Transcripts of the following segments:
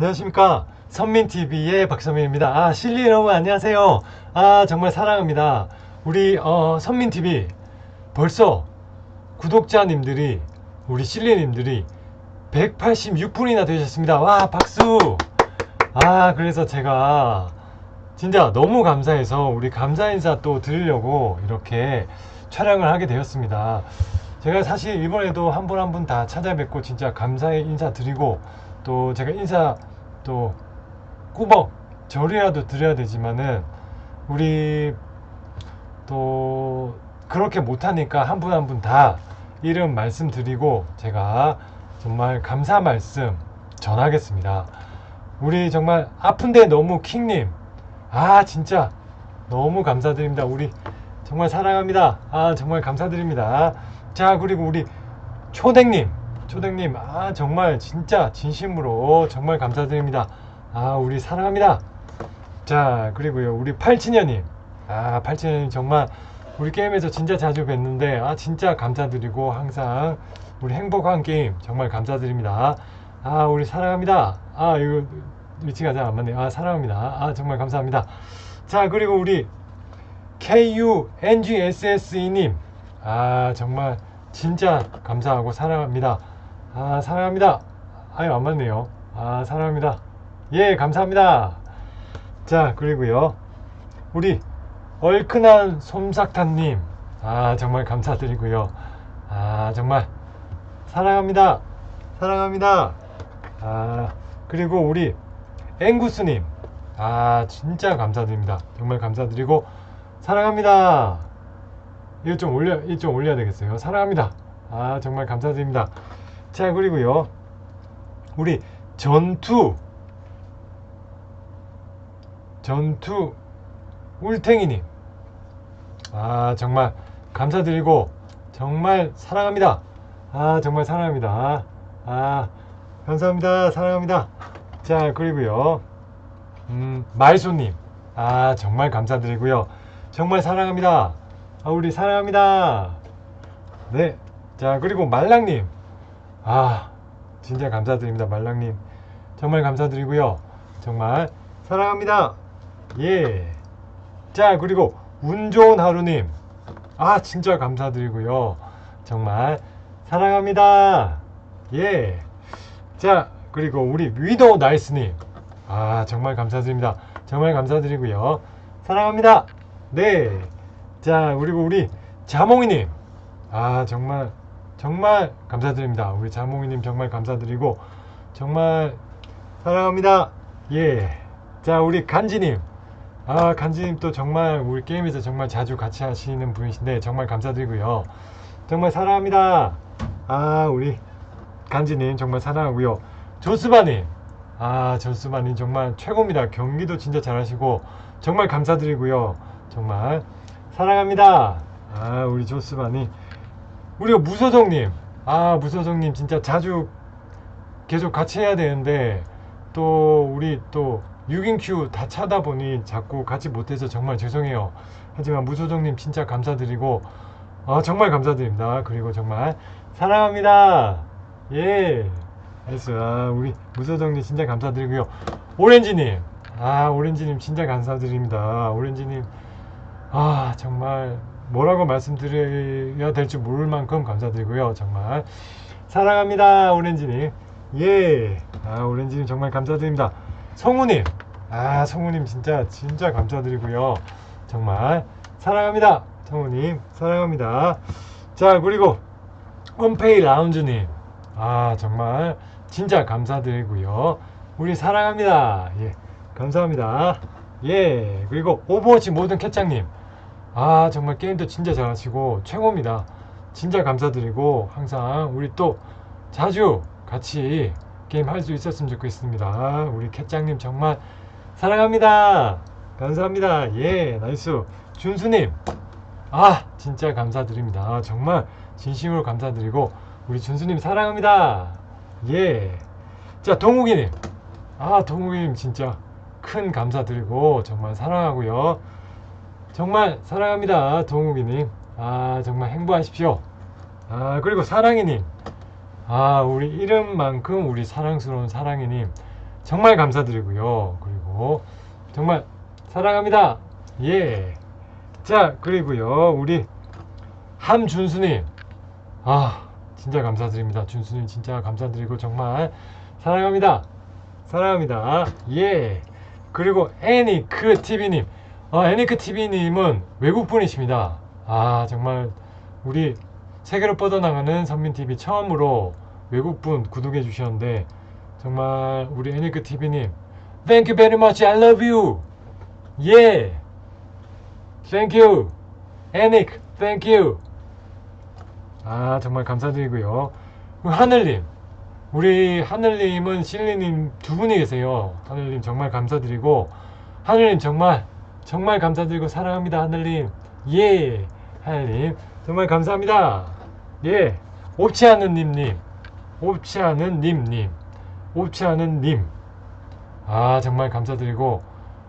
안녕하십니까? 선민TV의 박선민입니다. 아 실리 여러분 안녕하세요. 아 정말 사랑합니다. 우리 어, 선민TV 벌써 구독자님들이 우리 실리님들이 186분이나 되셨습니다. 와 박수! 아 그래서 제가 진짜 너무 감사해서 우리 감사 인사 또 드리려고 이렇게 촬영을 하게 되었습니다. 제가 사실 이번에도 한 분 한 분 다 찾아뵙고 진짜 감사의 인사 드리고 또 제가 인사 또 꾸벅 절이라도 드려야 되지만은 우리 또 그렇게 못하니까 한 분 한 분 다 이름 말씀드리고 제가 정말 감사 말씀 전하겠습니다. 우리 정말 아픈데 너무 킹님 아 진짜 너무 감사드립니다. 우리 정말 사랑합니다. 아 정말 감사드립니다. 자 그리고 우리 초댕님 초댕님 아 정말 진짜 진심으로 정말 감사드립니다. 아 우리 사랑합니다. 자 그리고요 우리 팔친녀님 아 팔친녀님 정말 우리 게임에서 진짜 자주 뵀는데 아 진짜 감사드리고 항상 우리 행복한 게임 정말 감사드립니다. 아 우리 사랑합니다. 아 이거 위치가 잘 안 맞네요. 아 사랑합니다. 아 정말 감사합니다. 자 그리고 우리 KUNGSSE님 아 정말 진짜 감사하고 사랑합니다. 아 사랑합니다. 아유 안 맞네요. 아 사랑합니다. 예 감사합니다. 자 그리고요 우리 얼큰한 솜사탕님 아 정말 감사드리고요. 아 정말 사랑합니다. 사랑합니다. 아 그리고 우리 앵구스님 아 진짜 감사드립니다. 정말 감사드리고 사랑합니다. 이거 좀 올려 이거 좀 올려야 되겠어요. 사랑합니다. 아 정말 감사드립니다. 자 그리고요 우리 전투 전투 울탱이님 아 정말 감사드리고 정말 사랑합니다. 아 정말 사랑합니다. 아 감사합니다. 사랑합니다. 자 그리고요 음, 말소님 아 정말 감사드리고요. 정말 사랑합니다. 아, 우리 사랑합니다. 네. 자, 그리고 말랑님. 아, 진짜 감사드립니다. 말랑님. 정말 감사드리고요. 정말 사랑합니다. 예. 자, 그리고 운 좋은 하루님. 아, 진짜 감사드리고요. 정말 사랑합니다. 예. 자, 그리고 우리 위도우 나이스님. 아, 정말 감사드립니다. 정말 감사드리고요. 사랑합니다. 네. 자, 그리고 우리 자몽이님. 아, 정말, 정말 감사드립니다. 우리 자몽이님 정말 감사드리고, 정말 사랑합니다. 예. 자, 우리 간지님. 아, 간지님 또 정말 우리 게임에서 정말 자주 같이 하시는 분이신데, 정말 감사드리고요. 정말 사랑합니다. 아, 우리 간지님 정말 사랑하고요. 조스바님. 아, 조스바님 정말 최고입니다. 경기도 진짜 잘하시고, 정말 감사드리고요. 정말 사랑합니다. 아, 우리 조스바님. 우리가 무소정님. 아, 무소정님 진짜 자주 계속 같이 해야 되는데, 또 우리 또 6인큐 다 차다 보니 자꾸 같이 못해서 정말 죄송해요. 하지만 무소정님 진짜 감사드리고, 아, 정말 감사드립니다. 그리고 정말 사랑합니다. 예. 알겠어요. 아, 우리 무소정님 진짜 감사드리고요. 오렌지님. 아, 오렌지님 진짜 감사드립니다. 오렌지님. 아, 정말 뭐라고 말씀드려야 될지 모를 만큼 감사드리고요. 정말 사랑합니다. 오렌지님. 예. 아, 오렌지님 정말 감사드립니다. 성우님. 아, 성우님 진짜 진짜 감사드리고요. 정말 사랑합니다. 성우님 사랑합니다. 자, 그리고 홈페이 라운지님. 아, 정말 진짜 감사드리고요. 우리 사랑합니다. 예. 감사합니다. 예. 그리고 오버워치 모든 캣장님. 아, 정말 게임도 진짜 잘하시고 최고입니다. 진짜 감사드리고 항상 우리 또 자주 같이 게임 할 수 있었으면 좋겠습니다. 우리 캣장님 정말 사랑합니다. 감사합니다. 예, 나이스. 준수님. 아, 진짜 감사드립니다. 정말 진심으로 감사드리고 우리 준수님 사랑합니다. 예. 자, 동욱이님. 아, 동욱이님 진짜 큰 감사드리고 정말 사랑하고요. 정말 사랑합니다. 동욱이님. 아, 정말 행복하십시오. 아, 그리고 사랑이님. 아, 우리 이름만큼 우리 사랑스러운 사랑이님. 정말 감사드리고요. 그리고 정말 사랑합니다. 예. 자, 그리고요. 우리 함준수님. 아, 진짜 감사드립니다. 준수님 진짜 감사드리고 정말 사랑합니다. 사랑합니다. 예. 그리고 애니크 TV님. 아, 애니크 TV님은 외국 분이십니다. 아, 정말 우리 세계로 뻗어나가는 선민 TV 처음으로 외국 분 구독해 주셨는데 정말 우리 애니크 TV님, Thank you very much. I love you. 예. Thank you. 애닉, Thank you. 아, 정말 감사드리고요. 하늘님. 우리 하늘님은 실리님 두 분이 계세요. 하늘님 정말 감사드리고 하늘님 정말 정말 감사드리고 사랑합니다. 하늘님. 예. 하늘님 정말 감사합니다. 예. 옵치 않은 님님. 옵치 않은 님님. 옵치 않은 님. 아, 정말 감사드리고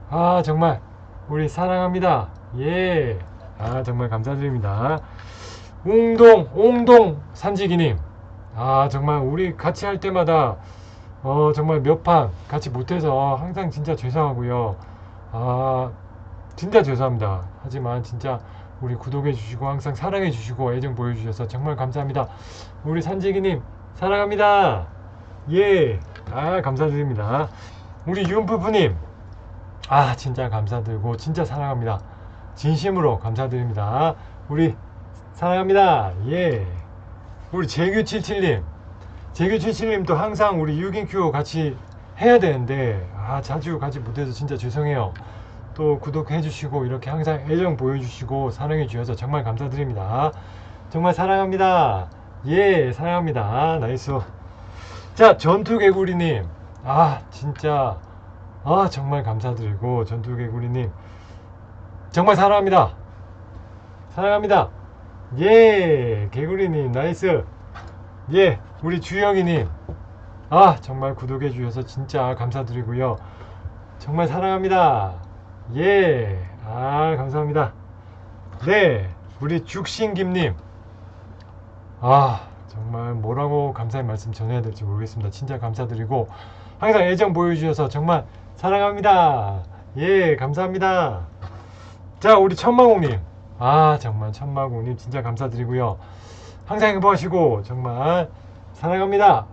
아, 정말 우리 사랑합니다. 예. 아, 정말 감사드립니다. 웅동, 옹동 산지기님. 아, 정말 우리 같이 할 때마다 어, 정말 몇 판 같이 못해서 항상 진짜 죄송하고요. 아, 진짜 죄송합니다. 하지만 진짜 우리 구독해 주시고 항상 사랑해 주시고 애정 보여 주셔서 정말 감사합니다. 우리 산지기 님 사랑합니다. 예, 아 감사드립니다. 우리 윤부부님 아 진짜 감사드리고 진짜 사랑합니다. 진심으로 감사드립니다. 우리 사랑합니다. 예. 우리 재규77님. 재규77님도 항상 우리 6인큐 같이 해야 되는데, 아, 자주 같이 못해서 진짜 죄송해요. 또 구독해 주시고, 이렇게 항상 애정 보여주시고, 사랑해 주셔서 정말 감사드립니다. 정말 사랑합니다. 예, 사랑합니다. 나이스. 자, 전투개구리님. 아, 진짜. 아, 정말 감사드리고, 전투개구리님. 정말 사랑합니다. 사랑합니다. 예, 개구리님, 나이스. 예, 우리 주영이님. 아, 정말 구독해 주셔서 진짜 감사드리고요. 정말 사랑합니다. 예, 아, 감사합니다. 네, 우리 죽신김님. 아, 정말 뭐라고 감사의 말씀 전해야 될지 모르겠습니다. 진짜 감사드리고, 항상 애정 보여주셔서 정말 사랑합니다. 예, 감사합니다. 자, 우리 천마공님. 아, 정말 천마공님 진짜 감사드리고요. 항상 행복하시고, 정말 사랑합니다.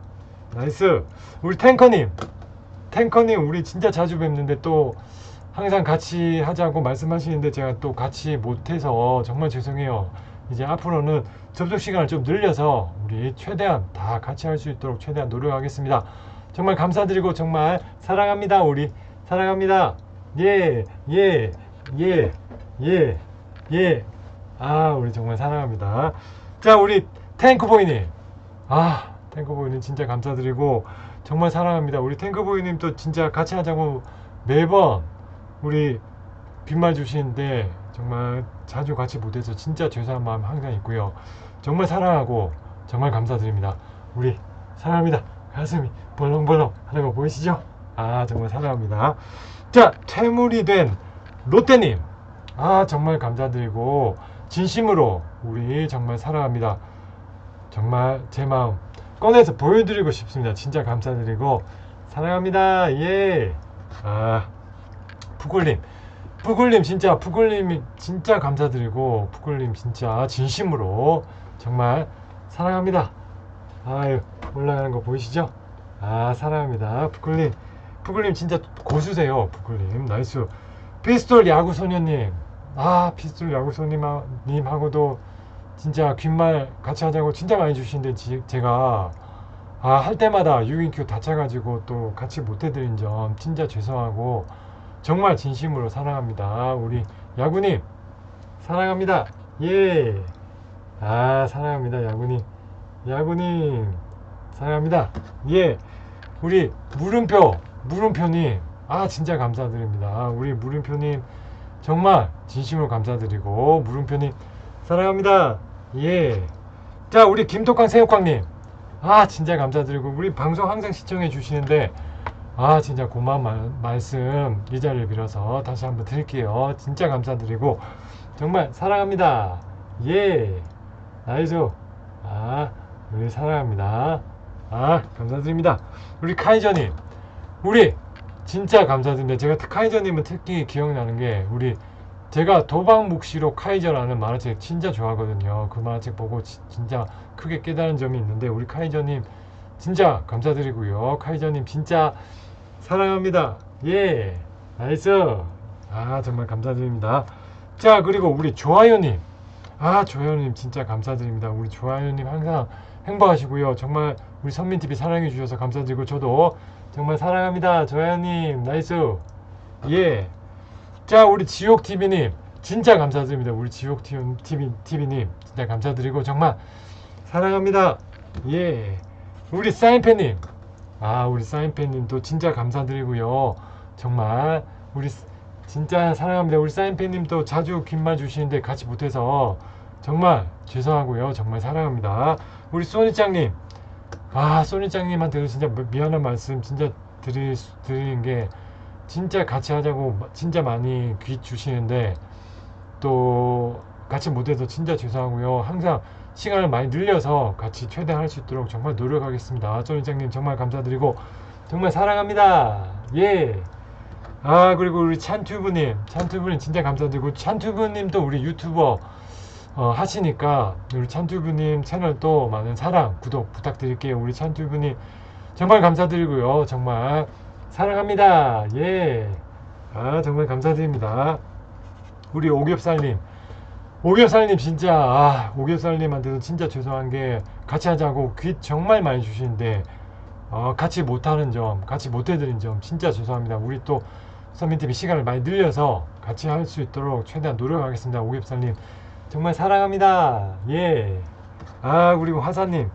나이스. 우리 탱커님. 탱커님, 우리 진짜 자주 뵙는데 또 항상 같이 하자고 말씀하시는데 제가 또 같이 못해서 정말 죄송해요. 이제 앞으로는 접속 시간을 좀 늘려서 우리 최대한 다 같이 할 수 있도록 최대한 노력하겠습니다. 정말 감사드리고 정말 사랑합니다. 우리 사랑합니다. 예, 예, 예, 예, 예. 아, 우리 정말 사랑합니다. 자, 우리 탱크보이님. 아, 탱크보이님 진짜 감사드리고 정말 사랑합니다. 우리 탱크보이님 또 진짜 같이 하자고 매번 우리 빈말 주시는데 정말 자주 같이 못해서 진짜 죄송한 마음 항상 있고요. 정말 사랑하고 정말 감사드립니다. 우리 사랑합니다. 가슴이 벌렁벌렁 하는 거 보이시죠? 아 정말 사랑합니다. 자 퇴물이 된 롯데님 아 정말 감사드리고 진심으로 우리 정말 사랑합니다. 정말 제 마음 꺼내서 보여드리고 싶습니다. 진짜 감사드리고 사랑합니다. 예. 아 푸굴님 푸굴님 진짜 푸굴님 진짜 감사드리고 푸굴님 진짜 진심으로 정말 사랑합니다. 아유 올라가는 거 보이시죠? 아 사랑합니다. 푸굴님 푸굴님 진짜 고수세요. 푸굴님 나이스. 피스톨 야구 소녀님 아 피스톨 야구 소녀님하고도 진짜 귓말 같이 하자고 진짜 많이 주시는데 지- 제가 아 할 때마다 6인큐 다쳐가지고 또 같이 못해드린 점 진짜 죄송하고 정말 진심으로 사랑합니다. 우리 야구님 사랑합니다. 예. 아 사랑합니다 야구님. 야구님 사랑합니다. 예. 우리 물음표 물음표님 아 진짜 감사드립니다. 우리 물음표님 정말 진심으로 감사드리고 물음표님 사랑합니다. 예. 자 우리 김톡광 새우광님 아 진짜 감사드리고 우리 방송 항상 시청해 주시는데 아 진짜 고마운 말, 말씀 이 자리를 빌어서 다시 한번 드릴게요 진짜 감사드리고 정말 사랑합니다 예 나이스 아 우리 사랑합니다 아 감사드립니다 우리 카이저님 우리 진짜 감사드립니다. 제가 카이저님은 특히 기억나는 게 우리 제가 도박묵시로 카이저라는 만화책 진짜 좋아하거든요. 그 만화책 보고 지- 진짜 크게 깨달은 점이 있는데 우리 카이저님 진짜 감사드리고요. 카이저님 진짜 사랑합니다. 예, 나이스. 아 정말 감사드립니다. 자 그리고 우리 좋아요님, 아 좋아요님 진짜 감사드립니다. 우리 좋아요님 항상 행복하시고요. 정말 우리 선민 TV 사랑해 주셔서 감사드리고 저도 정말 사랑합니다. 좋아요님 나이스. 예. 자 우리 지옥 TV님 진짜 감사드립니다. 우리 지옥 TV 진짜 감사드리고 정말 사랑합니다. 예. 우리 사인팬님 아 우리 사인팬님도 진짜 감사드리고요. 정말 우리 스- 진짜 사랑합니다. 우리 사인팬님도 자주 긴말 주시는데 같이 못해서 정말 죄송하고요. 정말 사랑합니다. 우리 소니짱님 아 소니짱님한테도 진짜 미- 미안한 말씀 진짜 수- 드리는 게 진짜 같이 하자고 마- 진짜 많이 귀 주시는데 또 같이 못해서 진짜 죄송하고요. 항상 시간을 많이 늘려서 같이 최대한 할 수 있도록 정말 노력하겠습니다. 소니짱님 정말 감사드리고 정말 사랑합니다. 예. 아 그리고 우리 찬튜브님 찬튜브님 진짜 감사드리고 찬튜브님도 우리 유튜버 어, 하시니까 우리 찬튜브님 채널 또 많은 사랑 구독 부탁드릴게요 우리 찬튜브님 정말 감사드리고요 정말 사랑합니다 예 아 정말 감사드립니다 우리 오겹살님 오겹살님 진짜 아 오겹살님한테도 진짜 죄송한 게 같이 하자고 귀 정말 많이 주시는데 어, 같이 못하는 점, 같이 못해드린 점 진짜 죄송합니다. 우리 또 서민TV 시간을 많이 늘려서 같이 할 수 있도록 최대한 노력하겠습니다. 오겹살님 정말 사랑합니다. 예. 아 그리고 화사님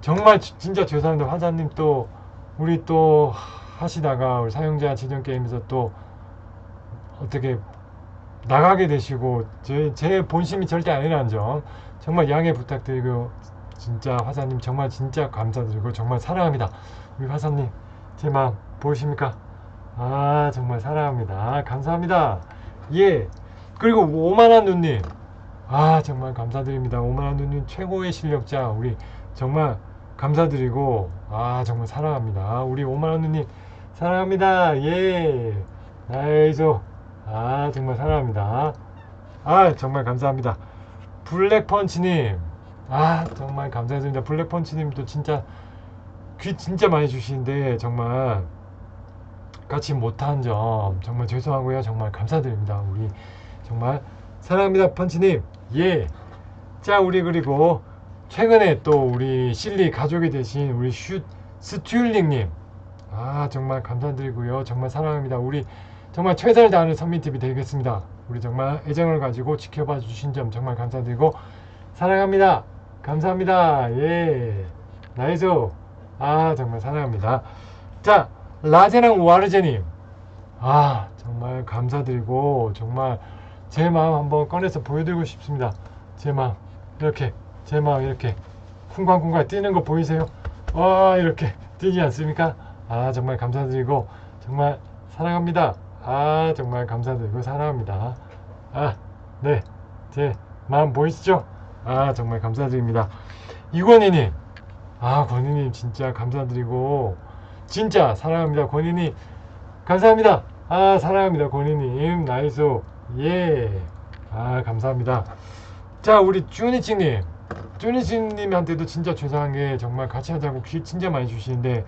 정말 지- 진짜 죄송합니다. 화사님 또 우리 또 하시다가 우리 사용자 지정 게임에서 또 어떻게 나가게 되시고 제, 제 본심이 절대 아니라는 점 정말 양해 부탁드리고 진짜 화사님 정말 진짜 감사드리고 정말 사랑합니다. 우리 화사님 제 마음 보이십니까? 아 정말 사랑합니다. 감사합니다. 예. 그리고 오만한 누님 아 정말 감사드립니다. 오만한 누님 최고의 실력자 우리 정말 감사드리고 아 정말 사랑합니다. 우리 오만한 누님 사랑합니다. 예. 나이스. 아 정말 사랑합니다. 아 정말 감사합니다. 블랙펀치님 아 정말 감사드립니다. 블랙펀치님도 진짜 귀 진짜 많이 주시는데 정말 같이 못한 점 정말 죄송하고요. 정말 감사드립니다. 우리 정말 사랑합니다. 펀치님 예. 자 우리 그리고 최근에 또 우리 실리 가족이 되신 우리 슈 스튜링님 아 정말 감사드리고요. 정말 사랑합니다. 우리 정말 최선을 다하는 선민TV 되겠습니다. 우리 정말 애정을 가지고 지켜봐 주신 점 정말 감사드리고 사랑합니다. 감사합니다. 예. 나이스. 아, 정말 사랑합니다. 자, 라제랑 와르제님. 아, 정말 감사드리고, 정말 제 마음 한번 꺼내서 보여드리고 싶습니다. 제 마음. 이렇게, 제 마음 이렇게 쿵쾅쿵쾅 뛰는 거 보이세요? 와, 이렇게 뛰지 않습니까? 아, 정말 감사드리고, 정말 사랑합니다. 아, 정말 감사드리고, 사랑합니다. 아, 네. 제 마음 보이시죠? 아 정말 감사드립니다. 이권희님. 아 권희님 진짜 감사드리고 진짜 사랑합니다 권희님. 감사합니다. 아 사랑합니다 권희님. 나이스 예아 감사합니다. 자 우리 쭈니칭님. 쭈니칭님한테도 진짜 죄송한 게 정말 같이 하자고 귀 진짜 많이 주시는데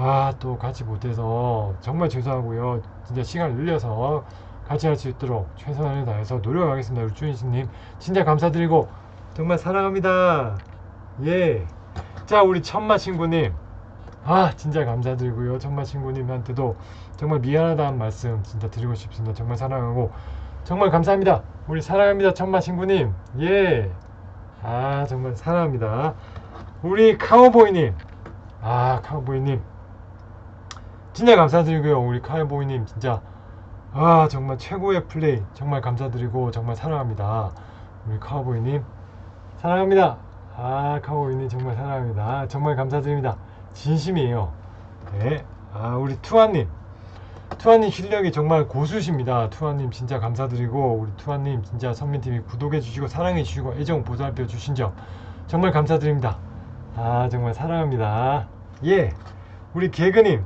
아 또 같이 못해서 정말 죄송하고요 진짜 시간을 늘려서 같이 할 수 있도록 최선을 다해서 노력하겠습니다. 우리 주인씨님 진짜 감사드리고 정말 사랑합니다. 예. 자 우리 천마 친구님 아 진짜 감사드리고요. 천마 친구님한테도 정말 미안하다는 말씀 진짜 드리고 싶습니다. 정말 사랑하고 정말 감사합니다. 우리 사랑합니다. 천마 친구님 예. 아 정말 사랑합니다. 우리 카우보이님 아 카우보이님 진짜 감사드리고요. 우리 카우보이님. 진짜 아 정말 최고의 플레이. 정말 감사드리고 정말 사랑합니다. 우리 카우보이님 사랑합니다. 아 카우보이님 정말 사랑합니다. 정말 감사드립니다. 진심이에요. 네 아 우리 투아님. 투아님 실력이 정말 고수십니다. 투아님 진짜 감사드리고 우리 투아님 진짜 선민TV 구독해주시고 사랑해주시고 애정 보살펴 주신 점 정말 감사드립니다. 아 정말 사랑합니다. 예. 우리 개그님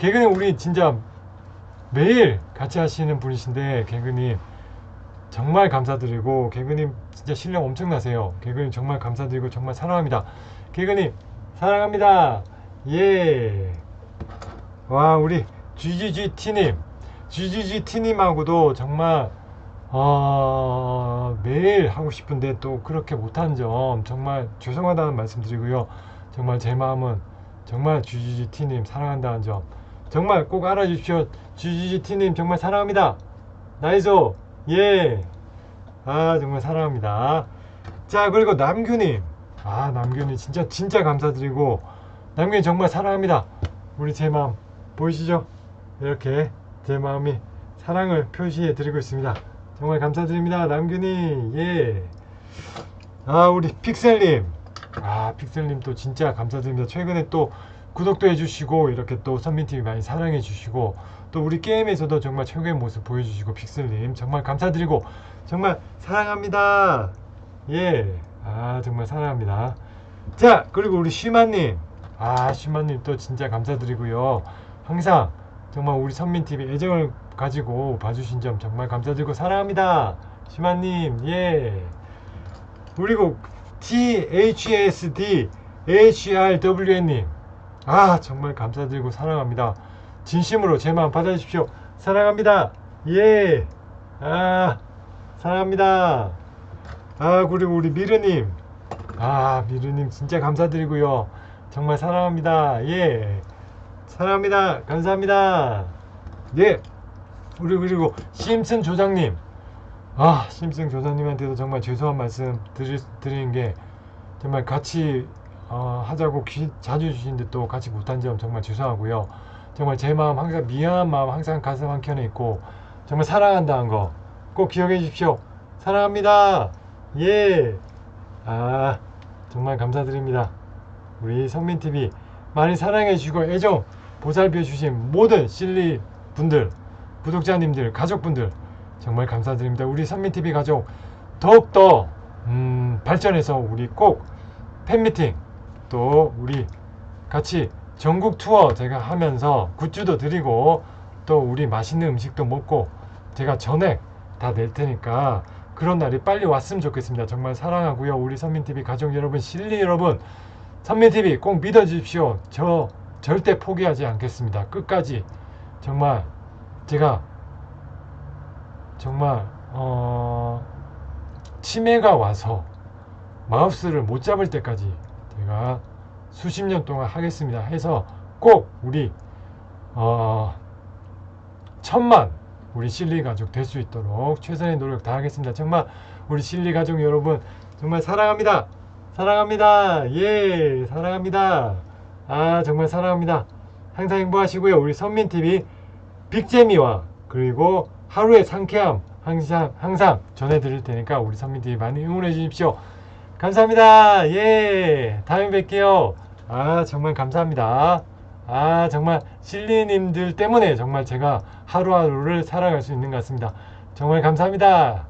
개그님 우리 진짜 매일 같이 하시는 분이신데 개그님 정말 감사드리고 개그님 진짜 실력 엄청나세요. 개그님 정말 감사드리고 정말 사랑합니다. 개그님 사랑합니다. 예. 와 우리 GGGT님 GGGT님하고도 정말 어, 매일 하고 싶은데 또 그렇게 못한 점 정말 죄송하다는 말씀 드리고요. 정말 제 마음은 정말 GGGT님 사랑한다는 점 정말 꼭 알아주십시오. GGGT님 정말 사랑합니다. 나이소 예. 아 정말 사랑합니다. 자 그리고 남규님 아 남규님 진짜 진짜 감사드리고 남규님 정말 사랑합니다. 우리 제 마음 보이시죠? 이렇게 제 마음이 사랑을 표시해 드리고 있습니다. 정말 감사드립니다. 남균이 예. 아 우리 픽셀님 아 픽셀님 또 진짜 감사드립니다. 최근에 또 구독도 해주시고 이렇게 또 선민TV 많이 사랑해 주시고 또 우리 게임에서도 정말 최고의 모습 보여주시고 픽셀님 정말 감사드리고 정말 사랑합니다. 예. 아 정말 사랑합니다. 자 그리고 우리 쉬마님 아 쉬마님 또 진짜 감사드리고요. 항상 정말 우리 선민TV 애정을 가지고 봐주신 점 정말 감사드리고 사랑합니다. 시마님, 예. 그리고 THSD HRWN님, 아, 정말 감사드리고 사랑합니다. 진심으로 제 마음 받아주십시오. 사랑합니다. 예. 아, 사랑합니다. 아, 그리고 우리 미르님, 아, 미르님 진짜 감사드리고요. 정말 사랑합니다. 예. 사랑합니다. 감사합니다. 예. 우리 그리고 심슨 조장님. 아, 심슨 조장님한테도 정말 죄송한 말씀 드리, 드리는 게 정말 같이 어, 하자고 기, 자주 주시는데 또 같이 못한 점 정말 죄송하고요. 정말 제 마음 항상 미안한 마음 항상 가슴 한켠에 있고 정말 사랑한다는 거 꼭 기억해 주십시오. 사랑합니다. 예. 아, 정말 감사드립니다. 우리 성민TV 많이 사랑해 주시고 애정 보살펴 주신 모든 실리 분들, 구독자님들, 가족분들 정말 감사드립니다. 우리 선민TV 가족 더욱더 음, 발전해서 우리 꼭 팬미팅 또 우리 같이 전국 투어 제가 하면서 굿즈도 드리고 또 우리 맛있는 음식도 먹고 제가 전액 다 낼 테니까 그런 날이 빨리 왔으면 좋겠습니다. 정말 사랑하고요. 우리 선민TV 가족 여러분, 실리 여러분, 선민TV 꼭 믿어주십시오. 저 절대 포기하지 않겠습니다. 끝까지 정말 제가 정말 어, 치매가 와서 마우스를 못 잡을 때까지 제가 수십 년 동안 하겠습니다. 해서 꼭 우리 어, 천만 우리 실리 가족 될 수 있도록 최선의 노력 다하겠습니다. 정말 우리 실리 가족 여러분 정말 사랑합니다. 사랑합니다. 예, 사랑합니다. 아, 정말 사랑합니다. 항상 행복하시고요. 우리 선민TV 빅재미와 그리고 하루의 상쾌함 항상, 항상 전해드릴 테니까 우리 선민TV 많이 응원해 주십시오. 감사합니다. 예, 다음에 뵐게요. 아, 정말 감사합니다. 아, 정말 실리님들 때문에 정말 제가 하루하루를 살아갈 수 있는 것 같습니다. 정말 감사합니다.